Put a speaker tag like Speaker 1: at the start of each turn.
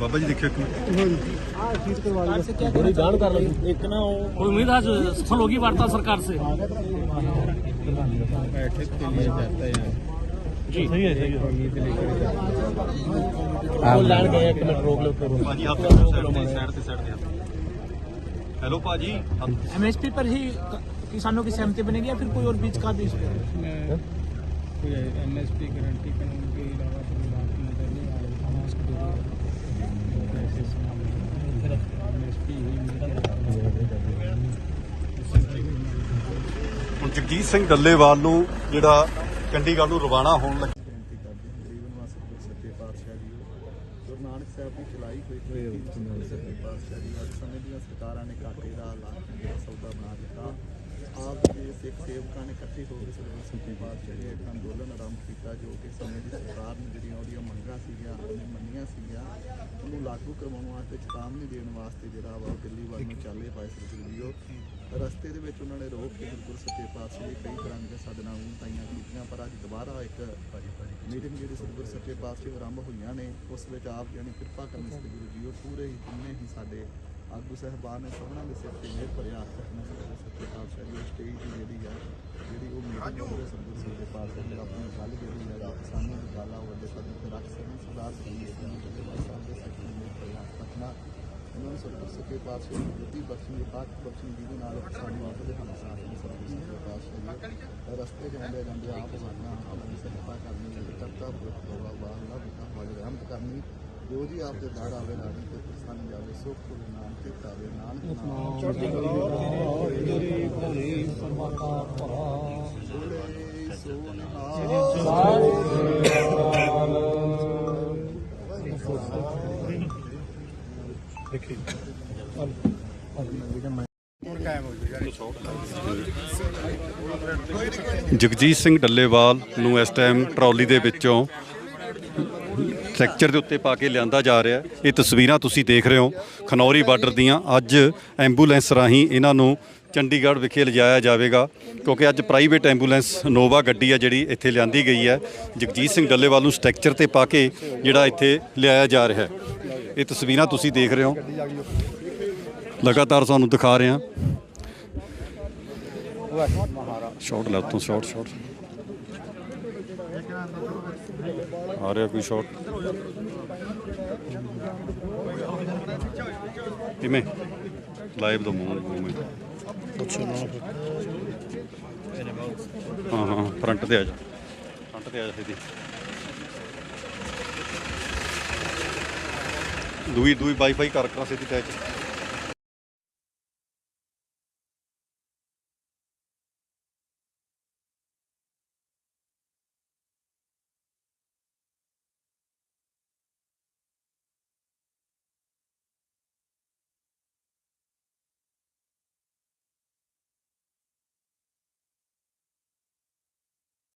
Speaker 1: ਬਾਬਾ ਜੀ ਦੇਖਿਓ ਇੱਕ ਮਿੰਟ
Speaker 2: थोड़ी जान कर लो एक ना वो
Speaker 3: कोई उम्मीद आज सफल होगी वार्ता सरकार से
Speaker 2: वो लैंड गए एक मिनट रोक लो फिर
Speaker 1: ਭਾਜੀ ਹੱਥ ਸਾਈਡ ਤੇ ਸਾਈਡ ਤੇ ਸਾਈਡ ਤੇ ਹੈਲੋ ਭਾਜੀ ਹੱਥ-
Speaker 3: एमएसपी पर ही किसानों की सहमति बनेगी या फिर कोई और बीच का भी इस पर
Speaker 4: कोई एमएसपी गारंटी कानून के
Speaker 1: ਜਗਜੀਤ ਸਿੰਘ ਡੱਲੇਵਾਲ ਨੂੰ ਜਿਹੜਾ ਚੰਡੀਗੜ੍ਹ ਨੂੰ ਰਵਾਨਾ ਹੋਣ ਲੱਗਾ
Speaker 5: ਬੇਨਤੀ ਕਰਦੇ ਹਾਂ ਗਰੀਬ ਸੱਚੇ ਪਾਤਸ਼ਾਹ ਜੀ ਗੁਰੂ ਨਾਨਕ ਸਾਹਿਬ ਦੀ ਚਲਾਈ ਹੋਈ ਕ੍ਰਾਂਤੀ ਸੱਚੇ ਪਾਤਸ਼ਾਹ ਜੀ ਅੱਜ ਸਮੇਂ ਦੀਆਂ ਸਰਕਾਰਾਂ ਨੇ ਕਾਕੇ ਦਾ ਲੱਖ ਸੌਦਾ ਬਣਾ ਦਿੱਤਾ ਆਪ ਦੇ ਸਿੱਖ ਸੇਵਕਾਂ ਨੇ ਇਕੱਠੇ ਹੋ ਕੇ ਸਰਵ ਸੱਚੇ ਪਾਤਸ਼ਾਹ ਜੀ ਇੱਕ ਅੰਦੋਲਨ ਆਰੰਭ ਕੀਤਾ ਜੋ ਕਿ ਸਮੇਂ ਦੀ ਸਰਕਾਰ ਨੇ ਜਿਹੜੀਆਂ ਉਹਦੀਆਂ ਮੰਗਾਂ ਸੀਗੀਆਂ ਉਹਨੇ ਮੰਨੀਆਂ ਸੀਗੀਆਂ ਉਹਨੂੰ ਲਾਗੂ ਕਰਵਾਉਣ ਵਾਸਤੇ ਚੇਤਾਵਨੀ ਦੇਣ ਵਾਸਤੇ ਜਿਹੜਾ ਵਾ ਉਹ ਦਿੱਲੀ ਵੱਲ ਨੂੰ ਚੱਲੇ ਪਾਏ ਸਰਜੀਓ ਰਸਤੇ ਦੇ ਵਿੱਚ ਉਹਨਾਂ ਨੇ ਰੋਕ ਕੇ ਗੁਰੂ ਸੱਚੇ ਪਾਤਸ਼ਾਹ ਜੀ ਕਈ ਤਰ੍ਹਾਂ ਦੀਆਂ ਸਾਡੇ ਨਾਲ ਉਨਤਾਈਆਂ ਕੀਤੀਆਂ ਪਰ ਅੱਜ ਦੁਬਾਰਾ ਇੱਕ ਮੀਟਿੰਗ ਜਿਹੜੀ ਸਤਿਗੁਰ ਸੱਚੇ ਪਾਤਸ਼ਾਹ ਆਰੰਭ ਹੋਈਆਂ ਨੇ ਉਸ ਵਿੱਚ ਆਪ ਜਾਨੀ ਕਿਰਪਾ ਕਰਨੀ ਸਤਿਗੁਰੂ ਜੀ ਉਹ ਪੂਰੇ ਹੀ ਜਿੰਨੇ ਹੀ ਸਾਡੇ ਆਗੂ ਸਹਿਬਾਨ ਨੇ ਸਭਨਾਂ ਦੇ ਸਿਰ ਤੇ ਮਿਹਰ ਭਰਿਆ ਰੱਖਣਾ ਸਤਿਗੁਰ ਸੱਚੇ ਪਾਤਸ਼ਾਹ ਜੀ ਉਹ ਸਟੇਜ ਦੀ ਜਿਹੜੀ ਆ ਜਿਹੜੀ ਉਹ ਮੀਟਿੰਗ ਉਹਦੇ ਸਤਿਗੁਰ ਸੱਚੇ ਪਾਤਸ਼ਾਹ ਜੀ ਆਪਣੀ ਗੱਲ ਜਿਹੜੀ ਆ ਕਿਸਾਨਾਂ ਦੀ ਗੱਲ ਉਹ ਵੱਡੇ ਪੱਧਰ ਤੇ ਰੱਖ ਸਕਣ ਸਰਦਾਰ ਸਿੰਘ ਜੀ ਨੂੰ ਸੱਚੇ ਪਾਤਸ਼ਾਹ ਦੇ ਸਿਰ ਤੇ ਮਿਹਰ ਭਰਿਆ ਹੱਥ ਰੱਖਣਾ ਉਹਨਾਂ ਨੂੰ ਸਤਿਗੁਰ ਸੱਚੇ ਪਾਤਸ਼ਾਹ ਦੀ ਬੁੱਧੀ ਬਖਸ਼ੀ ਪਾਕ ਬਖਸ਼ੀ ਜਿਹਦੇ ਨਾਲ ਸਾਨੂੰ ਆਪਦੇ ਹਮਸਾਰ ਨੇ ਸਤਿਗੁਰ ਸੱਚੇ ਪਾਤਸ਼ਾਹ ਜੀ ਰਸਤੇ ਜਾਂਦੇ ਜਾਂਦੇ ਆਪ ਸਾਨੂੰ ਆਪਣੀ ਸੇਵਾ ਕਰਨੀ ਕਰਤਾ ਪੁਰਖ ਬਾਬਾ ਬਾਹਲਾ ਬਿਕਾ ਵਾਲੇ ਰਹਿਮਤ ਕਰਨੀ ਜੋ ਜੀ ਆਪ ਦੇ ਦਾਰ ਆਵੇ ਰਾਣੀ ਤੇ ਪ੍ਰਸੰਨ ਜਾਵੇ ਸੁਖ ਪੁਰ ਨਾਮ ਤੇ ਤਾਵੇ ਨਾਨਕ ਨਾਮ ਚੜ੍ਹਦੀ
Speaker 1: ਜਗਜੀਤ ਸਿੰਘ ਡੱਲੇਵਾਲ ਨੂੰ ਇਸ ਟਾਈਮ ਟਰਾਲੀ ਦੇ ਵਿੱਚੋਂ ਸਟ੍ਰਕਚਰ ਦੇ ਉੱਤੇ ਪਾ ਕੇ ਲਿਆਂਦਾ ਜਾ ਰਿਹਾ ਇਹ ਤਸਵੀਰਾਂ ਤੁਸੀਂ ਦੇਖ ਰਹੇ ਹੋ ਖਨੌਰੀ ਬਾਰਡਰ ਦੀਆਂ। ਅੱਜ ਐਂਬੂਲੈਂਸ ਰਾਹੀਂ ਇਹਨਾਂ ਨੂੰ ਚੰਡੀਗੜ੍ਹ ਵਿਖੇ ਲਿਜਾਇਆ ਜਾਵੇਗਾ, ਕਿਉਂਕਿ ਅੱਜ ਪ੍ਰਾਈਵੇਟ ਐਂਬੂਲੈਂਸ ਨੋਵਾ ਗੱਡੀ ਆ ਜਿਹੜੀ ਇੱਥੇ ਲਿਆਂਦੀ ਗਈ ਹੈ। ਜਗਜੀਤ ਸਿੰਘ ਡੱਲੇਵਾਲ ਨੂੰ ਸਟ੍ਰਕਚਰ ਤੇ ਪਾ ਕੇ ਜਿਹੜਾ ਇੱਥੇ ਲਿਆਇਆ ਜਾ ਰਿਹਾ ਹੈ। ਇਹ ਤਸਵੀਰਾਂ ਤੁਸੀਂ ਦੇਖ ਰਹੇ ਹੋ। ਲਗਾਤਾਰ ਤੁਹਾਨੂੰ ਦਿਖਾ ਰਹੇ ਹਾਂ। ਸ਼ਾਟ ਲੈ ਤੋਂ ਸ਼ਾਟ ਸ਼ਾਟ ਆ ਰਿਹਾ ਕੋਈ ਸ਼ਾਟ ਕਿਵੇਂ? ਲਾਈਵ ਦਾ ਮੂਵ ਮੂਵਮੈਂਟ ਹਾਂ ਹਾਂ ਫਰੰਟ ਤੇ ਆ ਜਾ। ਫਰੰਟ ਤੇ ਆ ਜਾ ਸਿੱਧੀ ਦੂਈ ਦੂਈ ਵਾਈਫਾਈ ਕਰ ਕਰਾ ਸਿੱਧੀ ਟੈਚ